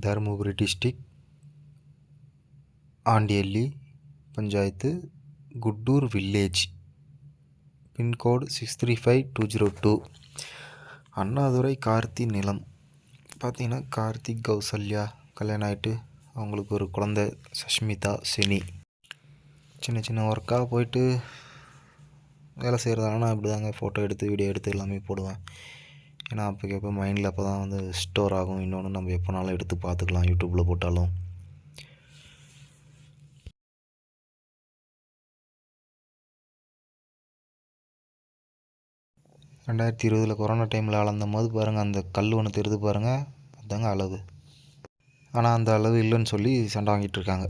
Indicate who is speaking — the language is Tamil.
Speaker 1: Dharmapuri district Andiyalli panchayat Kuttur village. Pincode six three five two zero two. Annadurai Karthi நிலம். பார்த்தீங்கன்னா கார்த்திக் கௌசல்யா கல்யாணம் ஆகிட்டு அவங்களுக்கு ஒரு குழந்த சஷ்மிதா சினி. சின்ன சின்ன ஒர்க்காக போயிட்டு வேலை செய்கிறதால நான் இப்படி தாங்க ஃபோட்டோ எடுத்து வீடியோ எடுத்து எல்லாமே போடுவேன். ஏன்னா அப்போக்கு எப்போ மைண்டில் அப்போ தான் வந்து ஸ்டோர் ஆகும். இன்னொன்று நம்ம எப்போனாலும் எடுத்து பார்த்துக்கலாம். யூடியூப்பில் போட்டாலும். ரெண்டாயிரத்தி இருபதில் கொரோனா டைமில் அளந்த போது பாருங்கள் அந்த கல் ஒன்று தெரியுது பாருங்கள் அதாங்க அளவு. ஆனால் அந்த அளவு இல்லைன்னு சொல்லி சண்டை வாங்கிட்டு இருக்காங்க.